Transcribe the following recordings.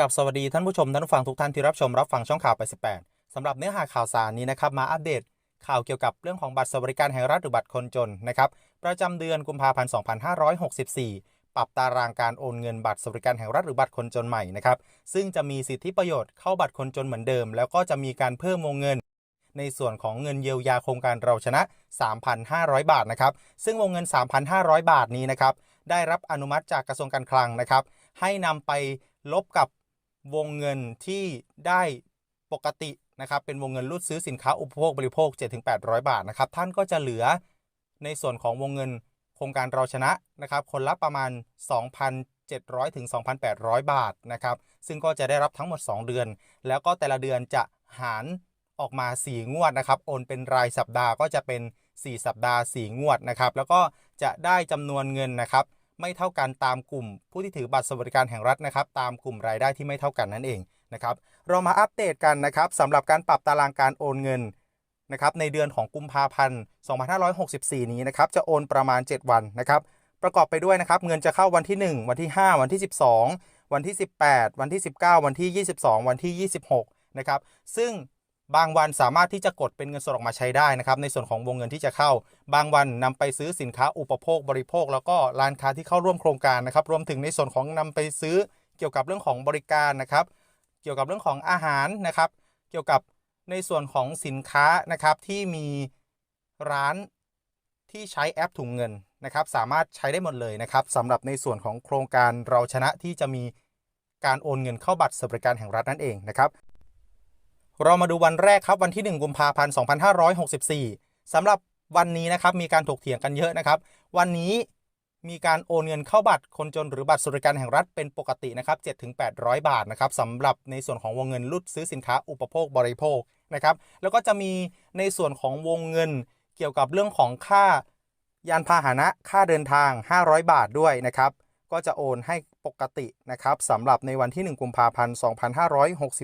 กับสวัสดีท่านผู้ชมท่านผู้ฟังทุกท่านที่รับชมรับฟังช่องข่าว 88 สำหรับเนื้อหาข่าวสารนี้นะครับมาอัปเดตข่าวเกี่ยวกับเรื่องของบัตรสวัสดิการแห่งรัฐหรือบัตรคนจนนะครับประจำเดือนกุมภาพันธ์ 2564 ปรับตารางการโอนเงินบัตรสวัสดิการแห่งรัฐหรือบัตรคนจนใหม่นะครับซึ่งจะมีสิทธิประโยชน์เข้าบัตรคนจนเหมือนเดิม แล้วก็จะมีการเพิ่มวงเงิน ในส่วนของเงินเยียวยาโครงการเราชนะ 3,500 บาทนะครับซึ่งวงเงิน 3,500 บาทนี้นะครับได้รับอนุมัติจากกระทรวงการคลังนะครับให้นำไปลบกับ วงเงินที่ได้ปกตินะครับเป็นวงเงินรูดซื้อสินค้าอุปโภคบริโภค 7-800 บาทนะครับท่านก็จะเหลือในส่วนของวงเงินโครงการเราชนะนะครับคนละประมาณ 2,700ถึง2,800 บาทนะครับซึ่งก็จะได้รับทั้งหมด 2 เดือน แล้วก็แต่ละเดือนจะหารออกมา 4 งวดนะครับโอนเป็นรายสัปดาห์ก็จะเป็น 4 สัปดาห์ 4 งวดนะครับแล้วก็จะได้จำนวนเงินนะครับ ไม่เท่ากันตามกลุ่ม ผู้ที่ถือบัตรสวัสดิการแห่งรัฐนะครับ ตามกลุ่มรายได้ที่ไม่เท่ากันนั่นเองนะครับ เรามาอัปเดตกันนะครับสำหรับการปรับตารางการโอนเงินนะครับในเดือนของกุมภาพันธ์ 2564 นี้นะครับจะโอนประมาณ 7 วันนะครับ ประกอบไปด้วยนะครับเงินจะเข้าวันที่ 1 วันที่ 5 วันที่ 12 วันที่ 18 วันที่ 19 วันที่ 22 วันที่ 26นะครับซึ่ง บางวันสามารถที่จะกดเป็นเงินสดออกมาใช้ได้นะครับในส่วนของวงเงินที่จะเข้า บางวันนำไปซื้อสินค้าอุปโภคบริโภค แล้วก็ร้านค้าที่เข้าร่วมโครงการนะครับรวมถึงในส่วนของนำไปซื้อเกี่ยวกับเรื่องของบริการนะครับ เกี่ยวกับเรื่องของอาหารนะครับ เกี่ยวกับในส่วนของสินค้านะครับที่มีร้านที่ใช้แอปถุงเงินนะครับ สามารถใช้ได้หมดเลยนะครับสำหรับในส่วนของโครงการเราชนะที่จะมีการโอนเงินเข้าบัตรสวัสดิการแห่งรัฐนั่นเองนะครับ เรามาดูวันแรกครับวันที่ 1 กุมภาพันธ์ 2564สำหรับวันนี้นะครับมีการถกเถียงกันเยอะนะครับ วันนี้มีการโอนเงินเข้าบัตรคนจนหรือบัตรสวัสดิการแห่งรัฐเป็นปกตินะครับ7-800 บาทนะครับสำหรับในส่วนของวงเงินรุดซื้อสินค้าอุปโภคบริโภคนะครับ แล้วก็จะมีในส่วนของวงเงินเกี่ยวกับเรื่องของค่ายานพาหนะค่าเดินทาง 500 บาทด้วยนะครับ ก็จะโอนให้ปกตินะครับสำหรับในวันที่ 1 กุมภาพันธ์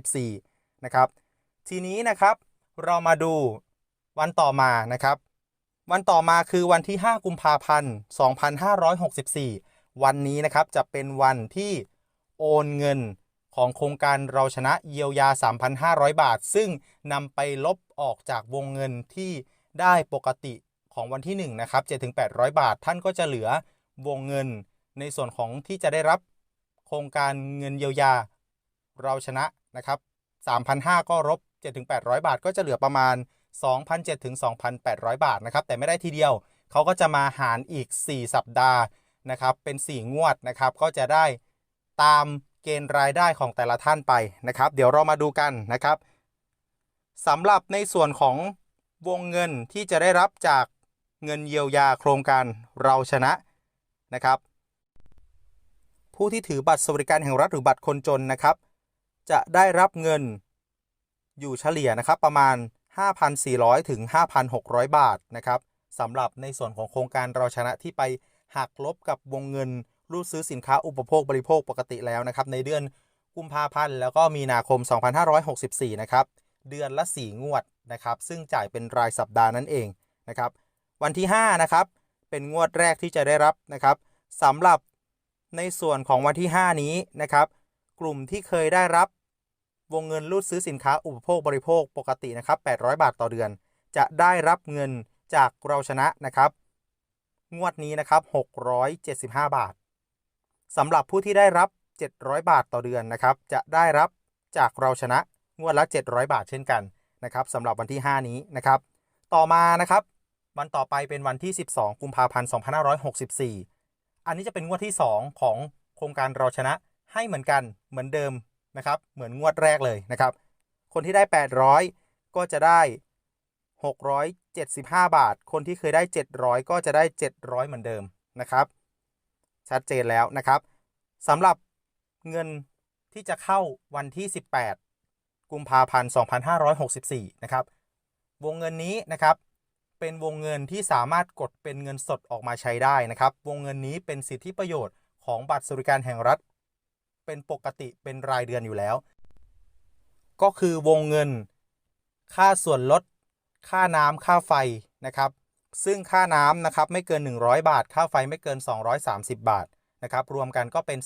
2564 นะครับ ทีนี้นะครับ เรามาดูวันต่อมานะครับ วันต่อมาคือวันที่ 5 กุมภาพันธ์ 2564 วันนี้นะครับจะเป็นวันที่โอนเงินของโครงการเราชนะเยียวยา 3,500 บาท ซึ่งนำไปลบออกจากวงเงินที่ได้ปกติของวันที่ 1 นะครับ 7-800 บาท ท่านก็จะเหลือวงเงินในส่วนของที่จะได้รับโครงการเงินเยียวยา เราชนะนะครับ3,500 ก็ลบ 7-800 บาท ก็จะเหลือประมาณ 2,700ถึง2,800 บาทนะครับแต่ไม่ได้ทีเดียวเขาก็จะมาหารอีก 4 สัปดาห์นะครับเป็น 4 งวดนะครับก็จะได้ตามเกณฑ์รายได้ของแต่ละท่านไปนะครับ เดี๋ยวเรามาดูกันนะครับสำหรับในส่วนของวงเงินที่จะได้รับจากเงินเยียวยาโครงการเราชนะนะครับ ผู้ที่ถือบัตรสวัสดิการแห่งรัฐหรือบัตรคนจนนะครับ จะได้รับเงิน อยู่เฉลี่ยนะครับประมาณ 5,400 ถึง 5,600 บาทนะครับสำหรับในส่วนของโครงการเราชนะที่ไปหักลบกับวงเงินรูดซื้อสินค้าอุปโภคบริโภคปกติแล้วนะครับในเดือนกุมภาพันธ์แล้วก็มีนาคม 2564 นะครับเดือนละ 4 งวดนะครับซึ่งจ่ายเป็นรายสัปดาห์นั่นเองนะครับวันที่5นะครับเป็นงวดแรกที่จะได้รับนะครับสำหรับในส่วนของวันที่ 5 นี้นะครับกลุ่มที่เคยได้รับ วงเงินรูดซื้อสินค้าอุปโภคบริโภคปกตินะครับ800 บาทต่อเดือน จะได้รับเงินจากเราชนะนะครับงวดนี้นะครับ 675 บาทสำหรับผู้ที่ได้รับ 700 บาทต่อเดือนนะครับ จะได้รับจากเราชนะงวดละ 700 บาทเช่นกันนะครับสำหรับวันที่ 5 นี้นะครับ ต่อมานะครับ วันต่อไปเป็นวันที่ 12 กุมภาพันธ์ 2564 อันนี้จะเป็นงวดที่ 2 ของโครงการเราชนะให้เหมือนกันเหมือนเดิม นะครับ เหมือนงวดแรกเลยนะครับ คนที่ได้ 800 ก็จะได้ 675 บาท คนที่เคยได้ 700 ก็จะได้ 700 เหมือนเดิมนะครับ ชัดเจนแล้วนะครับสำหรับเงินที่จะเข้าวันที่ 18 กุมภาพันธ์ 2564 นะครับ วงเงินนี้นะครับเป็นวงเงินที่สามารถกดเป็นเงินสดออกมาใช้ได้นะครับ วงเงินนี้เป็นสิทธิประโยชน์ของบัตรสวัสดิการแห่งรัฐ เป็นปกติเป็นรายเดือนอยู่แล้ว ก็คือวงเงิน ค่าส่วนลด ค่าน้ำค่าไฟนะครับ ซึ่งค่าน้ำนะครับไม่เกิน 100 บาท ค่าไฟไม่เกิน 230 บาทนะครับ รวมกันก็เป็น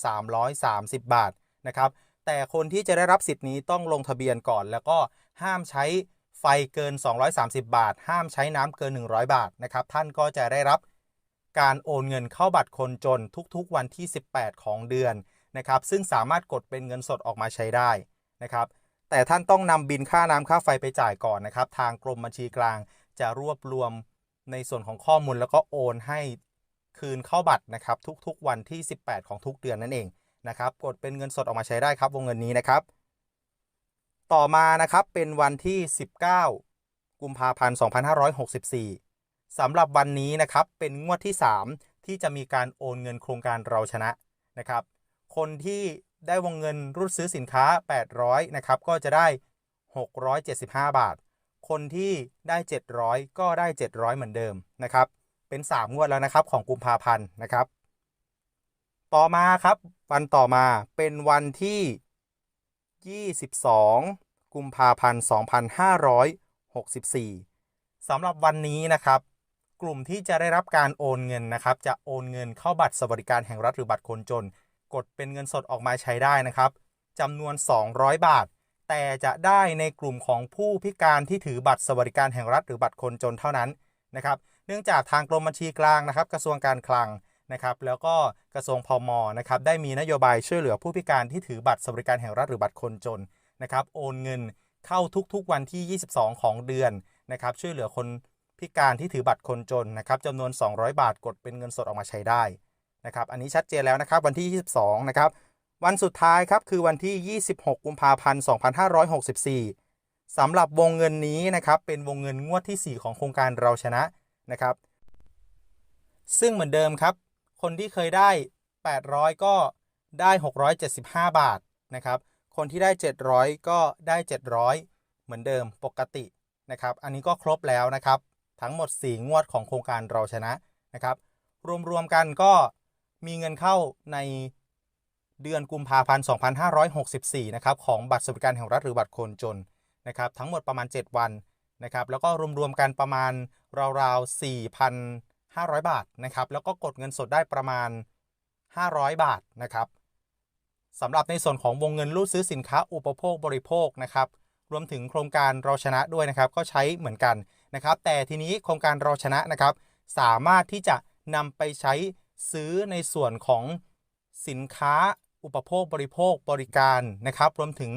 330 บาทนะครับ แต่คนที่จะได้รับสิทธิ์นี้ต้องลงทะเบียนก่อน แล้วก็ห้ามใช้ไฟเกิน 230 บาท ห้ามใช้น้ำเกิน 100 บาทนะครับ ท่านก็จะได้รับการโอนเงินเข้าบัตรคนจนทุกๆวันที่ 18 ของเดือน นะครับ ซึ่งสามารถกดเป็นเงินสดออกมาใช้ได้นะครับ แต่ท่านต้องนำบินค่าน้ำค่าไฟไปจ่ายก่อนนะครับ ทางกรมบัญชีกลางจะรวบรวมในส่วนของข้อมูลแล้วก็โอนให้คืนเข้าบัตรนะครับ ทุกๆวันที่ 18 ของทุกเดือนนั่นเองนะครับ กดเป็นเงินสดออกมาใช้ได้ครับ วงเงินนี้นะครับ ต่อมานะครับเป็นวันที่ 19 กุมภาพันธ์ 2564สำหรับวันนี้นะครับเป็นงวดที่ 3 ที่จะมีการโอนเงินโครงการเราชนะนะครับ คนที่ได้วงเงินรูดซื้อสินค้า 800 นะครับ ก็จะได้ 675 บาท คนที่ได้ 700 ก็ได้ 700 เหมือนเดิมนะครับ เป็น 3 งวดแล้วนะครับของกุมภาพันธ์นะครับ ต่อมาครับวันต่อมาเป็นวันที่ 22 กุมภาพันธ์ 2564 สำหรับวันนี้นะครับ กลุ่มที่จะได้รับการโอนเงินนะครับ จะโอนเงินเข้าบัตรสวัสดิการแห่งรัฐหรือบัตรคนจน กดเป็นเงินสดออกมาใช้ได้นะครับจำนวน 200 บาท แต่จะได้ในกลุ่มของผู้พิการที่ถือบัตรสวัสดิการแห่งรัฐหรือบัตรคนจนเท่านั้นนะครับ เนื่องจากทางกรมบัญชีกลางนะครับ กระทรวงการคลังนะครับ แล้วก็กระทรวงพมนะครับ ได้มีนโยบายช่วยเหลือผู้พิการที่ถือบัตรสวัสดิการแห่งรัฐหรือบัตรคนจนนะครับ โอนเงินเข้าทุกๆวันที่ 22 ของเดือนนะครับ ช่วยเหลือคนพิการที่ถือบัตรคนจนนะครับจำนวน 200 บาทกดเป็นเงินสดออกมาใช้ได้ นะครับ อันนี้ชัดเจนแล้วนะครับวันที่ 22 นะครับ วันสุดท้ายครับคือวันที่ 26 กุมภาพันธ์ 2564สำหรับวงเงินนี้นะครับเป็นวงเงินงวดที่ 4 ของโครงการเราชนะนะครับ ซึ่งเหมือนเดิมครับ คนที่เคยได้ 800 ก็ได้ 675 บาทนะครับ คนที่ได้ 700 ก็ได้ 700 เหมือนเดิมปกตินะครับ อันนี้ก็ครบแล้วนะครับ ทั้งหมด 4 งวดของโครงการเราชนะนะครับ รวมๆกันก็ มีเงินเข้าในเดือนกุมภาพันธ์ 2564 นะครับ ของบัตรสวัสดิการแห่งรัฐหรือบัตรคนจนนะครับ ทั้งหมดประมาณ 7 วันนะครับ แล้วก็รวมๆกันประมาณราวๆ 4,500 บาทนะครับ แล้วก็กดเงินสดได้ประมาณ 500 บาทนะครับสำหรับในส่วนของวงเงินรูดซื้อสินค้าอุปโภคบริโภคนะครับ รวมถึงโครงการเราชนะด้วยนะครับ ก็ใช้เหมือนกันนะครับ แต่ทีนี้โครงการเราชนะนะครับ สามารถที่จะนำไปใช้ ซื้อในส่วนของสินค้าอุปโภคบริโภคบริการนะครับ รวมถึง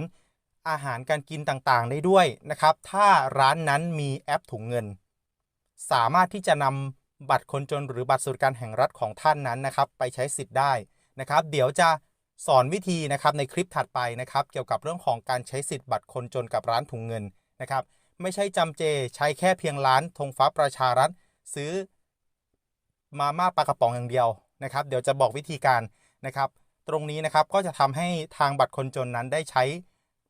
อาหารการกินต่างๆ ได้ด้วยนะครับ ถ้าร้านนั้นมีแอปถุงเงิน สามารถที่จะนำบัตรคนจนหรือบัตรสวัสดิการแห่งรัฐของท่านนั้นนะครับ ไปใช้สิทธิ์ได้นะครับ เดี๋ยวจะสอนวิธีนะครับในคลิปถัดไปนะครับ เกี่ยวกับเรื่องของการใช้สิทธิ์บัตรคนจนกับร้านถุงเงินนะครับ ไม่ใช่จำเจใช้แค่เพียงร้านธงฟ้าประชารัฐซื้อ มาม่าปลากระป๋องอย่างเดียวนะครับ เดี๋ยวจะบอกวิธีการนะครับ ตรงนี้นะครับก็จะทำให้ทางบัตรคนจนนั้นได้ใช้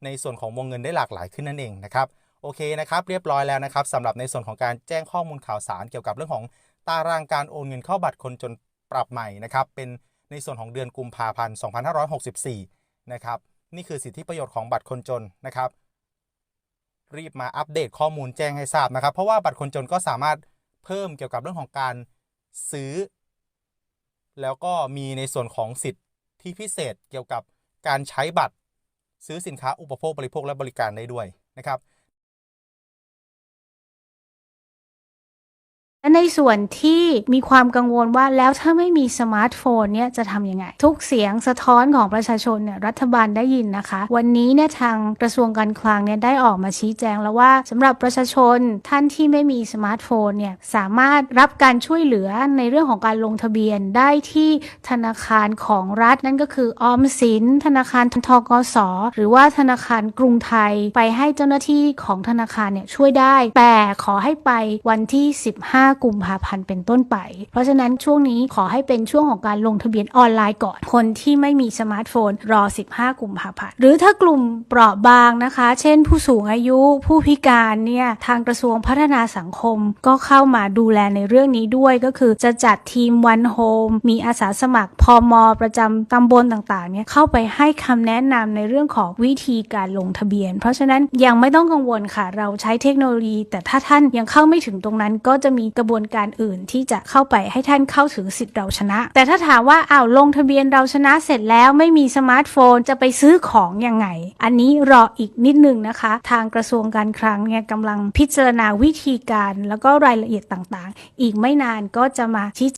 ในส่วนของวงเงินได้หลากหลายขึ้นนั่นเองนะครับโอเคนะครับ เรียบร้อยแล้วนะครับสำหรับในส่วนของการแจ้งข้อมูลข่าวสารเกี่ยวกับเรื่องของตารางการโอนเงินเข้าบัตรคนจนปรับใหม่นะครับเป็นในส่วนของเดือนกุมภาพันธ์ 2564 นะครับนี่คือสิทธิประโยชน์ของบัตรคนจนนะครับ รีบมาอัปเดตข้อมูลแจ้งให้ทราบนะครับ เพราะว่าบัตรคนจนก็สามารถเพิ่มเกี่ยวกับเรื่องของการ ซื้อ แล้วก็มีในส่วนของสิทธิพิเศษเกี่ยวกับการใช้บัตร ซื้อสินค้าอุปโภคบริโภคและบริการได้ด้วยนะครับ ในส่วนที่มีความกังวลว่าแล้วถ้าไม่มีสมาร์ทโฟนเนี่ยจะทำยังไง ทุกเสียงสะท้อนของประชาชนเนี่ยรัฐบาลได้ยินนะคะ วันนี้เนี่ยทางกระทรวงการคลังเนี่ยได้ออกมาชี้แจงแล้วว่าสำหรับประชาชนท่านที่ไม่มีสมาร์ทโฟนเนี่ยสามารถรับการช่วยเหลือในเรื่องของการลงทะเบียนได้ที่ธนาคารของรัฐนั่นก็คือออมสิน ธนาคารทกสหรือว่าธนาคารกรุงไทยไปให้เจ้าหน้าที่ของธนาคารเนี่ยช่วยได้ แต่ขอให้ไปวันที่ 15กุมภาพันธ์เป็นต้นไป เพราะฉะนั้นช่วงนี้ขอให้เป็นช่วงของการลงทะเบียนออนไลน์ก่อน คนที่ไม่มีสมาร์ทโฟนรอ 15 กุมภาพันธ์ หรือถ้ากลุ่มเปราะบางนะคะ เช่น ผู้สูงอายุ ผู้พิการเนี่ยทางกระทรวงพัฒนาสังคมก็เข้ามาดูแลในเรื่องนี้ด้วยก็คือจะจัดทีมวันโฮมมีอาสาสมัครพอมประจำตำบลต่างๆเนี่ยเข้าไปให้คำแนะนำในเรื่องของวิธีการลงทะเบียน เพราะฉะนั้นยังไม่ต้องกังวลค่ะ เราใช้เทคโนโลยี แต่ถ้าท่านยังเข้าไม่ถึงตรงนั้นก็จะมีกระบวนวนการอื่นที่จะเข้าไปให้ท่านเข้าถึงสิทธิ์เราชนะ แต่ถ้าถามว่าอ้าวลงทะเบียนเราชนะเสร็จแล้วไม่มีสมาร์ทโฟนจะไปซื้อของยังไง อันนี้รออีกนิดนึงนะคะ ทางกระทรวงการคลังเนี่ยกำลังพิจารณาวิธีการ แล้วก็รายละเอียดต่างๆ อีกไม่นานก็จะมาชี้